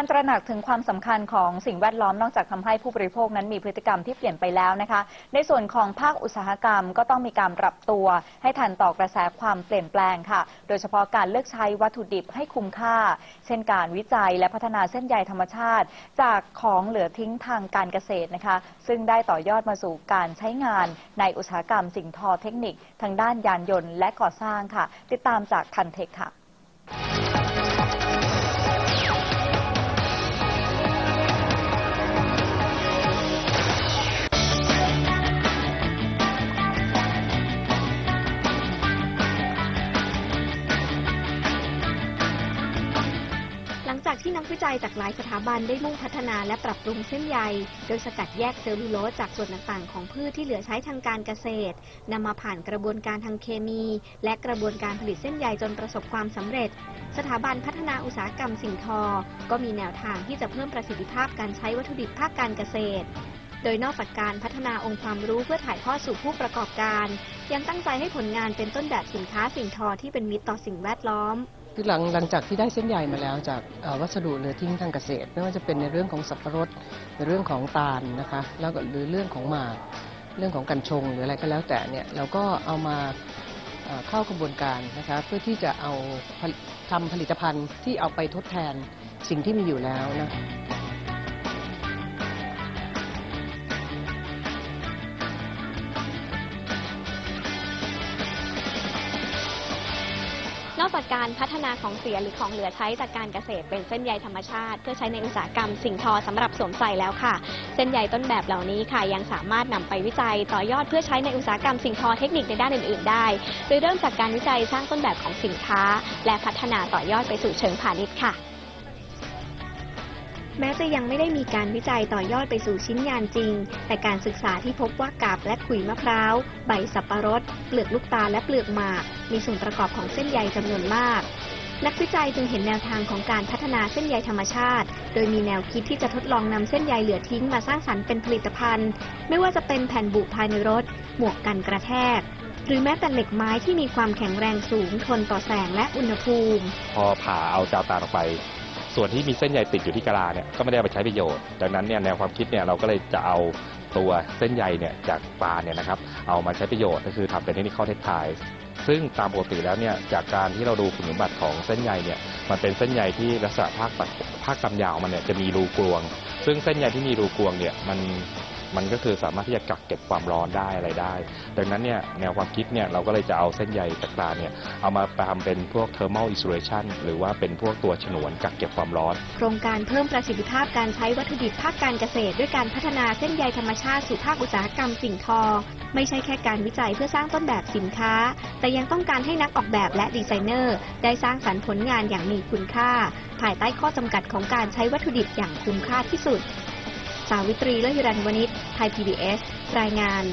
การตระหนักถึงความสำคัญของสิ่งแวดล้อมนอกจากทำให้ผู้บริโภคนั้นมีพฤติกรรมที่เปลี่ยนไปแล้วนะคะ ในส่วนของภาคอุตสาหกรรมก็ต้องมีการปรับตัว ให้ทันต่อกระแสความเปลี่ยนแปลงค่ะ โดยเฉพาะการเลือกใช้วัตถุดิบให้คุ้มค่า เช่นการวิจัยและพัฒนาเส้นใยธรรมชาติ จากของเหลือทิ้งทางการเกษตรนะคะ ซึ่งได้ต่อยอดมาสู่การใช้งาน ในอุตสาหกรรมสิ่งทอเทคนิค ทางด้านยานยนต์และก่อสร้างค่ะ ติดตามจากทันเทคค่ะ นักวิจัยจากหลายสถาบันได้มุ่งพัฒนาและปรับปรุงเส้นใย โดยสกัดแยกเซลลูโลสจากส่วนต่างๆ ของพืชที่เหลือใช้ทางการเกษตรนำมาผ่านกระบวนการทางเคมี และกระบวนการผลิตเส้นใยจนประสบความสำเร็จ สถาบันพัฒนาอุตสาหกรรมสิ่งทอ ก็มีแนวทางที่จะเพิ่มประสิทธิภาพการใช้วัตถุดิบภาคการเกษตรโดยนอกจากการพัฒนาองค์ความรู้เพื่อถ่ายทอดสู่ผู้ประกอบการ ยังตั้งใจให้ผลงานเป็นต้นแบบสินค้าสิ่งทอที่เป็นมิตรต่อสิ่งแวดล้อม คือหลังหลังจากที่ได้เส้นใยมาแล้วจากวัสดุเหลือทิ้งทางเกษตรไม่ว่าจะเป็นในเรื่องของสับปะรดในเรื่องของตาลนะคะแล้วก็หรือเรื่องของหมากเรื่องของกัญชงหรืออะไรก็แล้วแต่เนี่ยเราก็เอามาเข้ากระบวนการนะคะเพื่อที่จะเอาผลิตทำผลิตภัณฑ์ที่เอาไปทดแทนสิ่งที่มีอยู่แล้วนะ อกจากการพัฒนาของเสียหรือของเหลือใช้จากการเกษตรเป็นเส้นใยธรรมชาติ เพื่อใช้ในอุตสาหกรรมสิ่งทอสำหรับสวมใส่แล้วค่ะ เส้นใยต้นแบบเหล่านี้ค่ะ ยังสามารถนำไปวิจัยต่อยอดเพื่อใช้ในอุตสาหกรรมสิ่งทอเทคนิคในด้านอื่น ๆ ได้ โดยเริ่มจากการวิจัยสร้างต้นแบบของสินค้า และพัฒนาต่อยอดไปสู่เชิงพาณิชย์ค่ะ แม้จะยังไม่ได้มีการวิจัยต่อยอดไปสู่ชิ้นงานจริง แต่การศึกษาที่พบว่ากาบและขุยมะพร้าว ใบสับปะรด เปลือกลูกตาและเปลือกหมาก มีส่วนประกอบของเส้นใยจำนวนมาก นักวิจัยจึงเห็นแนวทางของการพัฒนาเส้นใยธรรมชาติ โดยมีแนวคิดที่จะทดลองนำเส้นใยเหลือทิ้งมาสร้างสรรค์เป็นผลิตภัณฑ์ ไม่ว่าจะเป็นแผ่นบุภายในรถ หมวกกันกระแทกหรือแม้แต่เหล็กไม้ที่มีความแข็งแรงสูงทนต่อแสงและอุณหภูมิ พอผ่าเอาจาวตาลออกไป ส่วนที่มีเส้นใยติดอยู่ที่กะลาเนี่ยก็ไม่ได้เอาไปใช้ประโยชน์ ดังนั้นเนี่ยแนวความคิดเนี่ยเราก็เลยจะเอาตัวเส้นใยเนี่ยจากปลาเนี่ยนะครับเอามาใช้ประโยชน์ก็คือทำเป็นเทคนิคอลเทคไทซึ่งตามปกติแล้วเนี่ยจากการที่เราดูคุณสมบัติของเส้นใยเนี่ยมันเป็นเส้นใยที่ลักษณะภาคภาคกำยาวมันเนี่ยจะมีรูกลวง ซึ่งเส้นใยที่มีรูกลวงเนี่ยมัน มันก็คือสามารถที่จะกักเก็บความร้อนได้อะไรได้ ดังนั้นเนี่ยแนวความคิดเนี่ยเราก็เลยจะเอาเส้นใยจากปลาเนี่ยเอามาทำเป็นพวก thermal insulation หรือว่าเป็นพวกตัวฉนวนกักเก็บความร้อน โครงการเพิ่มประสิทธิภาพการใช้วัตถุดิบภาคการเกษตร ด้วยการพัฒนาเส้นใยธรรมชาติสู่ภาคอุตสาหกรรมสิ่งทอ ไม่ใช่แค่การวิจัยเพื่อสร้างต้นแบบสินค้า แต่ยังต้องการให้นักออกแบบและดีไซเนอร์ ได้สร้างสรรค์ผลงานอย่างมีคุณค่า ภายใต้ข้อจำกัดของการใช้วัตถุดิบอย่างคุ้มค่าที่สุด สาวิตรีและหิรันวณิชไทย PBS รายงาน